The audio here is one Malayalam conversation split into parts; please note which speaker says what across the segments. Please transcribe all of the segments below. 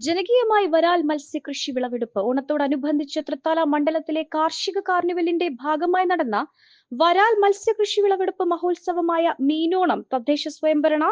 Speaker 1: ജനകീയമായി വരാൽ മത്സ്യകൃഷി വിളവെടുപ്പ്. ഓണത്തോടനുബന്ധിച്ച് തൃത്താല മണ്ഡലത്തിലെ കാർഷിക കാർണിവലിന്റെ ഭാഗമായി നടന്ന വരാൽ മത്സ്യകൃഷി വിളവെടുപ്പ് മഹോത്സവമായ മീനോണം തദ്ദേശ സ്വയംഭരണ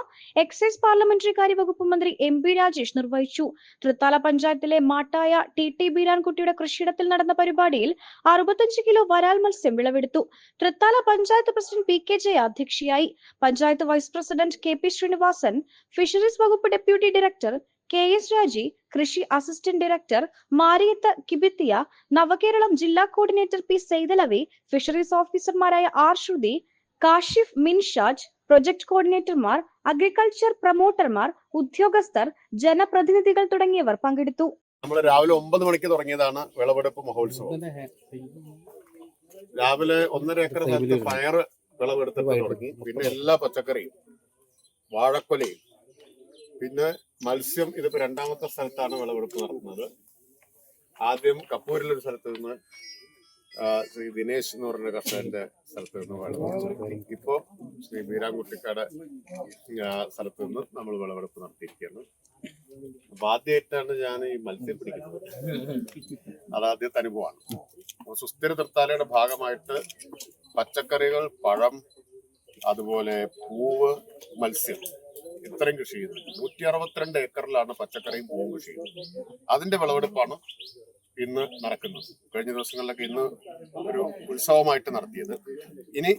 Speaker 1: എക്സൈസ് പാർലമെന്ററി കാര്യ വകുപ്പ് മന്ത്രി എം പി രാജേഷ് നിർവഹിച്ചു. തൃത്താല പഞ്ചായത്തിലെ മാട്ടായ ടി ടി ബീരാൻകുട്ടിയുടെ കൃഷിയിടത്തിൽ നടന്ന പരിപാടിയിൽ അറുപത്തഞ്ച് കിലോ വരാൽ മത്സ്യം വിളവെടുത്തു. Thrithala panchayat president P K Jaya അധ്യക്ഷയായി. Panchayat vice president K P Sreenivasan fisheries വകുപ്പ് deputy director K S Raji കൃഷി അസിസ്റ്റന്റ് ഡയറക്ടർ മാരിയത്ത് കിബിത്തിയ നവകേരളം ജില്ലാ കോർഡിനേറ്റർ പി സെയ്തലവി ഫിഷറീസ് ഓഫീസർമാരായ ആർ ശ്രുതി കാഷിഫ് മിൻഷാജ് പ്രൊജക്ട് കോർഡിനേറ്റർമാർ അഗ്രികൾച്ചർ പ്രൊമോട്ടർമാർ ഉദ്യോഗസ്ഥർ ജനപ്രതിനിധികൾ തുടങ്ങിയവർ പങ്കെടുത്തു.
Speaker 2: നമ്മൾ രാവിലെ ഒമ്പത് മണിക്ക് തുടങ്ങിയതാണ് വിളവെടുപ്പ് മഹോത്സവം. രാവിലെ ഒന്നര ഏക്കർ സ്ഥലത്ത് പയർ വിളവെടുത്തിട്ട് തുടങ്ങി. പിന്നെ എല്ലാ പച്ചക്കറിയും വാഴക്കൊലയും പിന്നെ മത്സ്യം ഇതിപ്പോ രണ്ടാമത്തെ സ്ഥലത്താണ് വിളവെടുപ്പ് നടത്തുന്നത്. ആദ്യം കപ്പൂരിൽ ഒരു സ്ഥലത്ത് നിന്ന് ശ്രീ ദിനേശ് എന്ന് പറഞ്ഞ കർഷകന്റെ സ്ഥലത്ത് നിന്ന് വിളവെടുപ്പ് ഇപ്പോ ശ്രീ ബീരാൻകുട്ടിക്കാട് ആ, സ്ഥലത്ത് നിന്ന് നമ്മൾ വിളവെടുപ്പ് നടത്തിയിരിക്കുന്നു അപ്പൊ ആദ്യമായിട്ടാണ് ഞാൻ ഈ മത്സ്യം പിടിക്കുന്നത്. അത് ആദ്യത്തെ അനുഭവമാണ്. സുസ്ഥിര തൃത്താലയുടെ ഭാഗമായിട്ട് പച്ചക്കറികൾ പഴം അതുപോലെ പൂവ് മത്സ്യം ഇത്രയും കൃഷി ചെയ്യുന്നത് നൂറ്റി അറുപത്തിരണ്ട് ഏക്കറിലാണ് പച്ചക്കറിയും പൂവും കൃഷി ചെയ്യുന്നത്. അതിന്റെ വിളവെടുപ്പാണ് ഇന്ന് നടക്കുന്നത്. കഴിഞ്ഞ ദിവസങ്ങളിലൊക്കെ ഇന്ന് ഒരു ഉത്സവമായിട്ട് നടത്തിയത്. ഇനി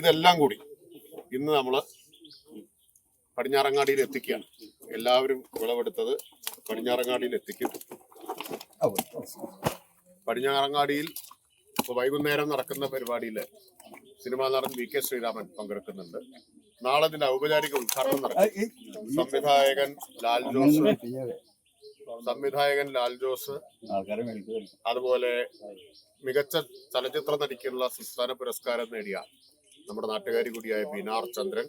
Speaker 2: ഇതെല്ലാം കൂടി ഇന്ന് നമ്മൾ പടിഞ്ഞാറങ്ങാടിയിൽ എത്തിക്കുകയാണ്. എല്ലാവരും വിളവെടുത്തത് പടിഞ്ഞാറങ്ങാടിയിൽ എത്തിക്കും. പടിഞ്ഞാറങ്ങാടിയിൽ ഇപ്പൊ വൈകുന്നേരം നടക്കുന്ന പരിപാടിയിൽ സിനിമാ നടൻ വി കെ ശ്രീരാമൻ പങ്കെടുക്കുന്നുണ്ട്. നാളെ ഇതിന്റെ ഔപചാരിക ഉദ്ഘാടനം നടക്കും. സംവിധായകൻ ലാൽ ജോസ് സംവിധായകൻ ലാൽ ജോസ് അതുപോലെ മികച്ച ചലച്ചിത്ര നടിക്കുള്ള സംസ്ഥാന പുരസ്കാരം നേടിയ നമ്മുടെ നാട്ടുകാരി കൂടിയായ ബിനാർ ചന്ദ്രൻ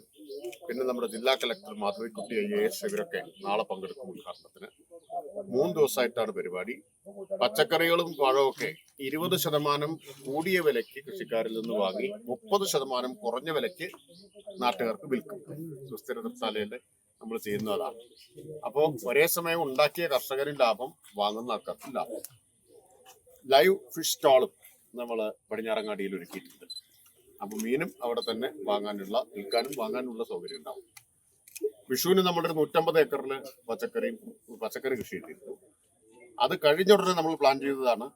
Speaker 2: പിന്നെ നമ്മുടെ ജില്ലാ collector Madhavikutty I A S ഇവരൊക്കെ നാളെ പങ്കെടുക്കും ഉദ്ഘാടനത്തിന്. മൂന്ന് ദിവസമായിട്ടാണ് പരിപാടി. പച്ചക്കറികളും പഴമൊക്കെ ഇരുപത് ശതമാനം കൂടിയ വിലയ്ക്ക് കൃഷിക്കാരിൽ നിന്ന് വാങ്ങി മുപ്പത് ശതമാനം കുറഞ്ഞ വിലയ്ക്ക് നാട്ടുകാർക്ക് വിൽക്കും. സുസ്ഥിര തൃത്താലയിൽ നമ്മൾ ചെയ്യുന്നതാണ് അപ്പോൾ ഒരേ സമയം ഉണ്ടാക്കിയ കർഷകരിൽ ലാഭം വാങ്ങുന്ന ആൾക്കാർക്കും ലാഭം. ലൈവ് ഫിഷ് സ്റ്റാളും നമ്മൾ പടിഞ്ഞാറങ്ങാടിയിൽ ഒരുക്കിയിട്ടുണ്ട്. അപ്പൊ മീനും അവിടെ തന്നെ വാങ്ങാനുള്ള വിൽക്കാനും വാങ്ങാനുള്ള സൗകര്യം ഉണ്ടാവും. വിഷുവിന് നമ്മുടെ ഒരു നൂറ്റമ്പത് ഏക്കറിൽ പച്ചക്കറി പച്ചക്കറി കൃഷി ചെയ്തിരുന്നു. അത് കഴിഞ്ഞ ഉടനെ നമ്മൾ പ്ലാൻ ചെയ്തതാണ്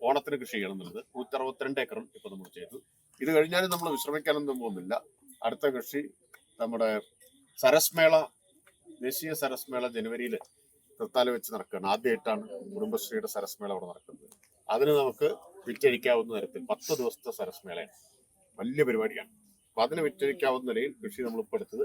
Speaker 2: ഓണത്തിന് കൃഷി ചെയ്യണം എന്നുള്ളത്. നൂറ്റി അറുപത്തിരണ്ട് ഏക്കറും ഇപ്പൊ നമ്മൾ ചെയ്തു. ഇത് കഴിഞ്ഞാലും നമ്മൾ വിശ്രമിക്കാനൊന്നും പോകുന്നില്ല. അടുത്ത കൃഷി നമ്മുടെ സരസ്മേള ദേശീയ സരസ്മേള ജനുവരിയിൽ തൃത്താല വെച്ച് നടക്കുകയാണ്. ആദ്യമായിട്ടാണ് കുടുംബശ്രീയുടെ സരസ്മേള അവിടെ നടക്കുന്നത്. അതിന് നമുക്ക് വിറ്റഴിക്കാവുന്ന തരത്തിൽ പത്ത് ദിവസത്തെ സരസ്മേളയാണ് വലിയ പരിപാടിയാണ്. അപ്പൊ അതിന് വിറ്റഴിക്കാവുന്ന നിലയിൽ കൃഷി നമ്മൾ ഇപ്പോൾ എടുത്തത്